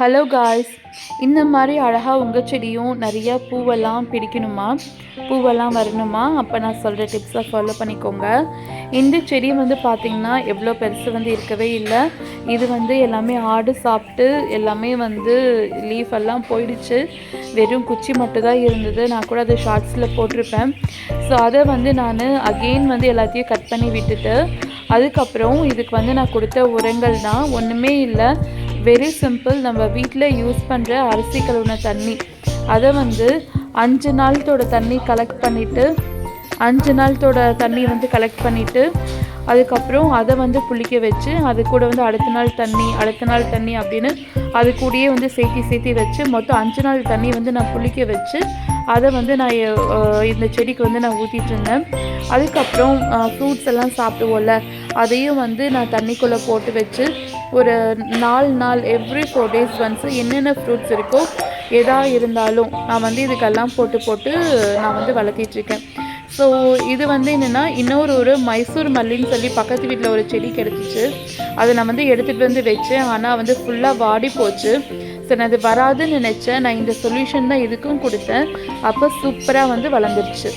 Hello guys இந்த மாதிரி அழகாக உங்கள் செடியும் நிறையா பூவெல்லாம் பிடிக்கணுமா? பூவெல்லாம் வரணுமா? அப்போ நான் சொல்கிற டிப்ஸை ஃபாலோ பண்ணிக்கோங்க. இந்த செடி வந்து பார்த்திங்கன்னா எவ்வளோ பெருசு வந்து இருக்கவே இல்லை. இது வந்து எல்லாமே ஆடு சாப்பிட்டு எல்லாமே வந்து லீஃப் எல்லாம் போயிடுச்சு. வெறும் குச்சி மட்டும் தான் இருந்தது. நான் கூட அதை ஷார்ட்ஸில் போட்டிருப்பேன். ஸோ அதை வந்து நான் அகெயின் வந்து எல்லாத்தையும் கட் பண்ணி விட்டுட்டு அதுக்கப்புறம் இதுக்கு வந்து நான் கொடுத்த உரங்கள் தான் ஒன்றுமே இல்லை. வெரி சிம்பிள் நம்ம வீட்டில் யூஸ் பண்ணுற அரிசி கழுவுன தண்ணி. அதை வந்து அஞ்சு நாளத்தோட தண்ணி கலெக்ட் பண்ணிவிட்டு அஞ்சு நாளத்தோட தண்ணி வந்து கலெக்ட் பண்ணிவிட்டு அதுக்கப்புறம் அதை வந்து புளிக்க வச்சு அது கூட வந்து அடுத்த நாள் தண்ணி அடுத்த நாள் தண்ணி அப்படின்னு அது கூடயே வந்து சேர்த்தி சேர்த்தி வச்சு மொத்தம் அஞ்சு நாள் தண்ணி வந்து நான் புளிக்க வச்சு அதை வந்து நான் இந்த செடிக்கு வந்து நான் ஊற்றிட்டு இருந்தேன். அதுக்கப்புறம் ஃப்ரூட்ஸ் எல்லாம் சாப்பிடுவோம்ல அதையும் வந்து நான் தண்ணிக்குள்ளே போட்டு வச்சு ஒரு நாலு நாள் எவ்ரி ஃபோர் டேஸ் ஒன்ஸ் என்னென்ன ஃப்ரூட்ஸ் இருக்கோ எதா இருந்தாலும் நான் வந்து இதுக்கெல்லாம் போட்டு போட்டு நான் வந்து வளர்த்திட்ருக்கேன் ஸோ இது வந்து என்னென்னா இன்னொரு ஒரு மைசூர் மல்லின்னு சொல்லி பக்கத்து வீட்டில் ஒரு செடி கிடச்சிச்சு. அதை நான் வந்து எடுத்துகிட்டு வந்து வச்சேன். ஆனால் வந்து ஃபுல்லாக வாடி போச்சு. ஸோ நான் அது வராதுன்னு நினச்சேன். நான் இந்த சொல்யூஷன் தான் இதுக்கும் கொடுத்தேன். அப்போ சூப்பராக வந்து வளர்ந்துருச்சு.